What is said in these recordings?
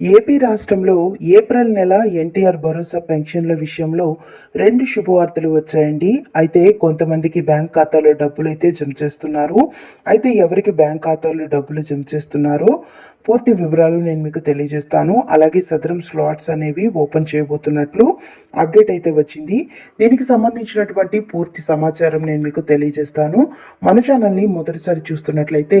AP రాష్ట్రంలో April నెల ఎన్టీఆర్ భరోసా పెన్షన్ల విషయంలో రెండు శుభవార్తలు వచ్చాయండి. అయితే కొంతమందికి బ్యాంక్ ఖాతాలో డబ్బులు అయితే జమ చేస్తున్నారు. అయితే ఎవరికి బ్యాంక్ ఖాతాలో డబ్బులు జమ చేస్తున్నారో పూర్తి వివరాలు నేను మీకు తెలియజేస్తాను. అలాగే సదరం స్లాట్స్ అనేవి ఓపెన్ చేయబోతున్నట్లు అప్డేట్ అయితే వచ్చింది. దీనికి సంబంధించినటువంటి పూర్తి సమాచారం నేను మీకు తెలియజేస్తాను. మన ఛానల్ని మొదటిసారి చూస్తున్నట్లయితే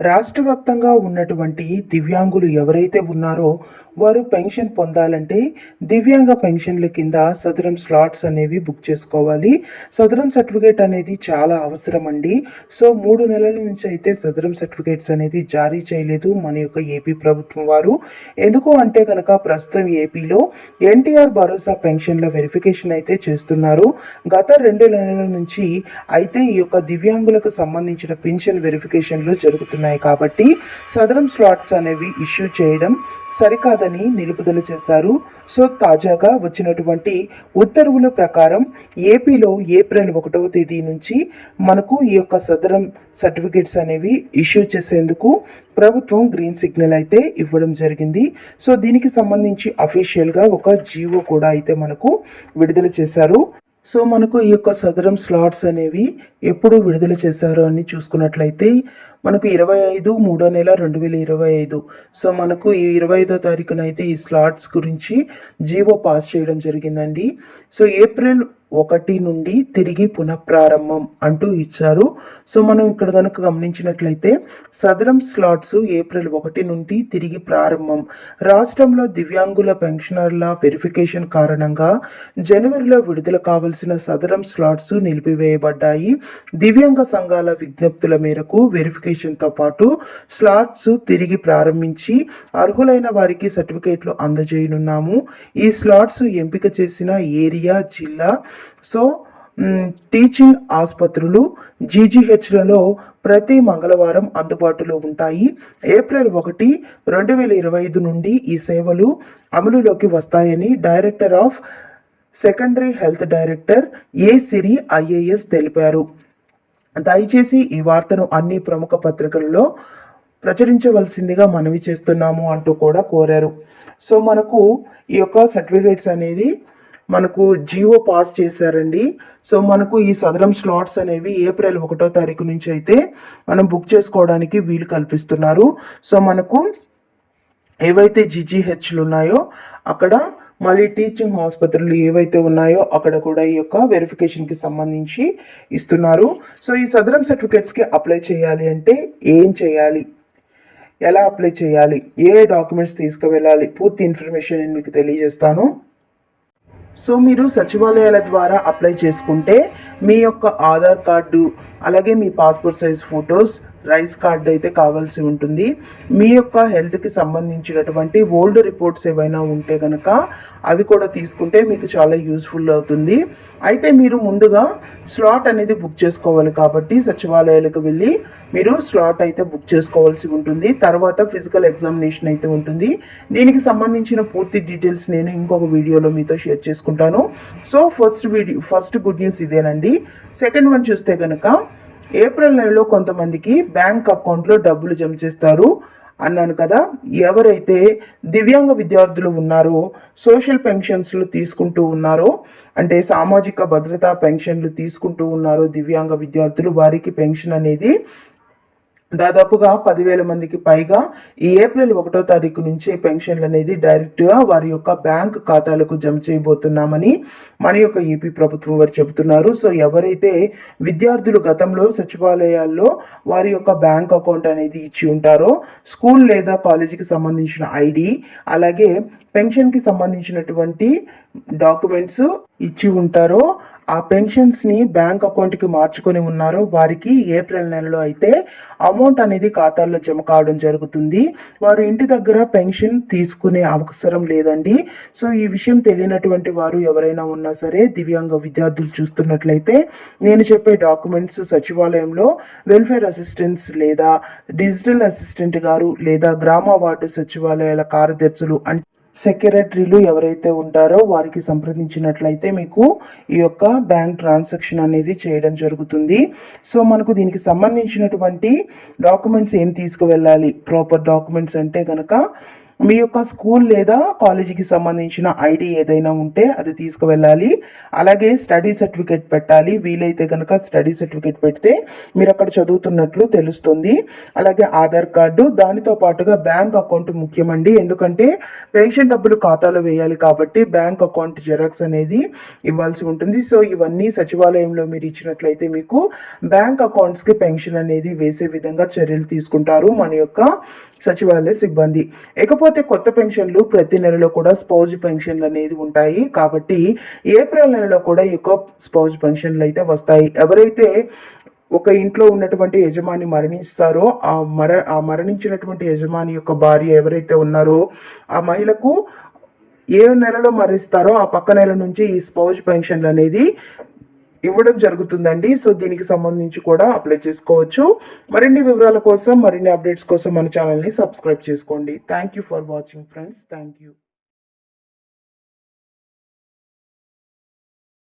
రాష్ట్ర వ్యాప్తంగా ఉన్నటువంటి దివ్యాంగులు ఎవరైతే ఉన్నారో వారు పెన్షన్ పొందాలంటే దివ్యాంగ పెన్షన్ల కింద సదరం స్లాట్స్ అనేవి బుక్ చేసుకోవాలి. సదరం సర్టిఫికేట్ అనేది చాలా అవసరం అండి సో మూడు నెలల నుంచి అయితే సదరం సర్టిఫికేట్స్ అనేది జారీ చేయలేదు మన యొక్క ఏపీ ప్రభుత్వం వారు. ఎందుకు అంటే కనుక ప్రస్తుతం ఏపీలో ఎన్టీఆర్ భరోసా పెన్షన్ల వెరిఫికేషన్ అయితే చేస్తున్నారు. గత రెండు నెలల నుంచి అయితే ఈ యొక్క దివ్యాంగులకు సంబంధించిన పెన్షన్ వెరిఫికేషన్లు జరుగుతున్నాయి. కాబట్టి సదరం స్లాట్స్ అనేవి ఇష్యూ చేయడం సరికాదని నిలుపుదల చేశారు. సో తాజాగా వచ్చినటువంటి ఉత్తర్వుల ప్రకారం ఏపీలో ఏప్రిల్ ఒకటవ తేదీ నుంచి మనకు ఈ యొక్క సదరం సర్టిఫికేట్స్ అనేవి ఇష్యూ చేసేందుకు ప్రభుత్వం గ్రీన్ సిగ్నల్ అయితే ఇవ్వడం జరిగింది. సో దీనికి సంబంధించి అఫీషియల్గా ఒక జీవో కూడా అయితే మనకు విడుదల చేశారు. సో మనకు ఈ యొక్క సదరం స్లాట్స్ అనేవి ఎప్పుడు విడుదల చేశారు అని చూసుకున్నట్లయితే మనకు ఇరవై ఐదు మూడో నెల రెండు వేల ఇరవై ఐదు. సో మనకు ఈ ఇరవై ఐదో తారీఖున అయితే ఈ స్లాట్స్ గురించి జీవో పాస్ చేయడం జరిగిందండి. సో ఏప్రిల్ ఒకటి నుండి తిరిగి పునఃప్రారంభం అంటూ ఇచ్చారు. సో మనం ఇక్కడ కనుక గమనించినట్లయితే సదరం స్లాట్స్ ఏప్రిల్ ఒకటి నుండి తిరిగి ప్రారంభం. రాష్ట్రంలో దివ్యాంగుల పెన్షనర్ల వెరిఫికేషన్ కారణంగా జనవరిలో విడుదల కావలసిన సదరం స్లాట్స్ నిలిపివేయబడ్డాయి. దివ్యాంగ సంఘాల విజ్ఞప్తుల మేరకు వెరిఫికేషన్ వెరిఫికేషన్తో పాటు స్లాట్స్ తిరిగి ప్రారంభించి అర్హులైన వారికి సర్టిఫికేట్లు అందజేయనున్నాము. ఈ స్లాట్స్ ఎంపిక చేసిన ఏరియా జిల్లా సో టీచింగ్ ఆసుపత్రులు జీజీహెచ్లలో ప్రతి మంగళవారం అందుబాటులో ఉంటాయి. ఏప్రిల్ ఒకటి రెండు వేల ఇరవై ఐదు నుండి ఈ సేవలు అమలులోకి వస్తాయని director of secondary health director A Siri IAS తెలిపారు. దయచేసి ఈ వార్తను అన్ని ప్రముఖ పత్రికల్లో ప్రచురించవలసిందిగా మనవి చేస్తున్నాము అంటూ కూడా కోరారు. సో మనకు ఈ యొక్క సర్టిఫికేట్స్ అనేది మనకు జియో పాస్ చేశారండి. సో మనకు ఈ సదరం స్లాట్స్ అనేవి ఏప్రిల్ ఒకటో తారీఖు నుంచి అయితే మనం బుక్ చేసుకోవడానికి వీలు కల్పిస్తున్నారు. సో మనకు ఏవైతే జీజీహెచ్లు ఉన్నాయో అక్కడ మళ్ళీ టీచింగ్ ఆసుపత్రులు ఏవైతే ఉన్నాయో అక్కడ కూడా ఈ యొక్క వెరిఫికేషన్కి సంబంధించి ఇస్తున్నారు. సో ఈ సదరం సర్టిఫికేట్స్కి అప్లై చేయాలి అంటే ఏం చేయాలి? ఎలా అప్లై చేయాలి? ఏ డాక్యుమెంట్స్ తీసుకువెళ్ళాలి? పూర్తి ఇన్ఫర్మేషన్ నేను మీకు తెలియజేస్తాను. సో మీరు సచివాలయాల ద్వారా అప్లై చేసుకుంటే మీ యొక్క ఆధార్ కార్డు అలాగే మీ passport size photos rice card అయితే కావాల్సి ఉంటుంది. మీ యొక్క హెల్త్కి సంబంధించినటువంటి ఓల్డ్ రిపోర్ట్స్ ఏవైనా ఉంటే కనుక అవి కూడా తీసుకుంటే మీకు చాలా యూస్ఫుల్ అవుతుంది. అయితే మీరు ముందుగా స్లాట్ అనేది బుక్ చేసుకోవాలి కాబట్టి సచివాలయాలకు వెళ్ళి మీరు స్లాట్ అయితే బుక్ చేసుకోవాల్సి ఉంటుంది. తర్వాత ఫిజికల్ ఎగ్జామినేషన్ అయితే ఉంటుంది. దీనికి సంబంధించిన పూర్తి డీటెయిల్స్ నేను ఇంకొక వీడియోలో మీతో షేర్ చేసుకుంటాను. So first video first good news ఇదేనండి. సెకండ్ వన్ చూస్తే కనుక ఏప్రిల్ నెలలో కొంతమందికి బ్యాంక్ అకౌంట్లో డబ్బులు జమ చేస్తారు. అన్నాను కదా ఎవరైతే దివ్యాంగ విద్యార్థులు ఉన్నారో సోషల్ పెన్షన్స్లు తీసుకుంటూ ఉన్నారో అంటే సామాజిక భద్రతా పెన్షన్లు తీసుకుంటూ ఉన్నారో దివ్యాంగ విద్యార్థులు వారికి పెన్షన్ అనేది దాదాపుగా పదివేల మందికి పైగా ఈ ఏప్రిల్ ఒకటో తారీఖు నుంచి పెన్షన్లు అనేది డైరెక్ట్గా వారి యొక్క బ్యాంక్ ఖాతాలకు జమ చేయబోతున్నామని మన యొక్క ఏపీ ప్రభుత్వం వారు చెబుతున్నారు. సో ఎవరైతే విద్యార్థులు గతంలో సచివాలయాల్లో వారి యొక్క బ్యాంక్ అకౌంట్ అనేది ఇచ్చి ఉంటారో స్కూల్ లేదా కాలేజీకి సంబంధించిన ఐడి అలాగే పెన్షన్కి సంబంధించినటువంటి డాక్యుమెంట్స్ ఇచ్చి ఉంటారో ఆ పెన్షన్స్ని బ్యాంక్ అకౌంట్కి మార్చుకొని ఉన్నారో వారికి ఏప్రిల్ నెలలో అయితే అమౌంట్ అనేది ఖాతాల్లో జమ కావడం జరుగుతుంది. వారు ఇంటి దగ్గర పెన్షన్ తీసుకునే అవసరం లేదండి. సో ఈ విషయం తెలియనటువంటి వారు ఎవరైనా ఉన్నా సరే దివ్యాంగ విద్యార్థులు చూస్తున్నట్లయితే నేను చెప్పే డాక్యుమెంట్స్ సచివాలయంలో వెల్ఫేర్ అసిస్టెంట్స్ లేదా డిజిటల్ అసిస్టెంట్ గారు లేదా గ్రామ వార్డు సచివాలయాల కార్యదర్శులు అంటే సెక్రటరీలు ఎవరైతే ఉంటారో వారికి సంప్రదించినట్లయితే మీకు ఈ యొక్క బ్యాంక్ ట్రాన్సాక్షన్ అనేది చేయడం జరుగుతుంది. సో మనకు దీనికి సంబంధించినటువంటి డాక్యుమెంట్స్ ఏం తీసుకువెళ్ళాలి? ప్రాపర్ డాక్యుమెంట్స్ అంటే కనుక మీ యొక్క స్కూల్ లేదా కాలేజీకి సంబంధించిన ఐడి ఏదైనా ఉంటే అది తీసుకువెళ్ళాలి. అలాగే స్టడీ సర్టిఫికేట్ పెట్టాలి. వీలైతే కనుక స్టడీ సర్టిఫికేట్ పెడితే మీరు అక్కడ చదువుతున్నట్లు తెలుస్తుంది. అలాగే ఆధార్ కార్డు దానితో పాటుగా బ్యాంక్ అకౌంట్ ముఖ్యమండి. ఎందుకంటే పెన్షన్ డబ్బులు ఖాతాలో వేయాలి కాబట్టి బ్యాంక్ అకౌంట్ జెరాక్స్ అనేది ఇవ్వాల్సి ఉంటుంది. సో ఇవన్నీ సచివాలయంలో మీరు ఇచ్చినట్లయితే మీకు బ్యాంక్ అకౌంట్స్కి పెన్షన్ అనేది వేసే విధంగా చర్యలు తీసుకుంటారు మన యొక్క సచివాలయ సిబ్బంది. ఇకపోతే కొత్త పెన్షన్లు ప్రతి నెలలో కూడా స్పౌజ్ పెన్షన్లు అనేది ఉంటాయి. కాబట్టి ఏప్రిల్ నెలలో కూడా ఎక్కువ స్పౌజ్ పెన్షన్లు అయితే వస్తాయి. ఎవరైతే ఒక ఇంట్లో ఉన్నటువంటి యజమాని మరణిస్తారో ఆ మర ఆ మరణించినటువంటి యజమాని యొక్క భార్య ఎవరైతే ఉన్నారో ఆ మహిళకు ఏ నెలలో మరణిస్తారో ఆ పక్క నెల నుంచి ఈ స్పౌజ్ పెన్షన్లు అనేది ఇవ్వడం జరుగుతుందండి. సో దీనికి సంబంధించి కూడా అప్లై చేసుకోవచ్చు. మరిన్ని వివరాల కోసం మరిన్ని అప్డేట్స్ కోసం మన ఛానల్ని సబ్స్క్రైబ్ చేసుకోండి. Thank you for watching friends thank you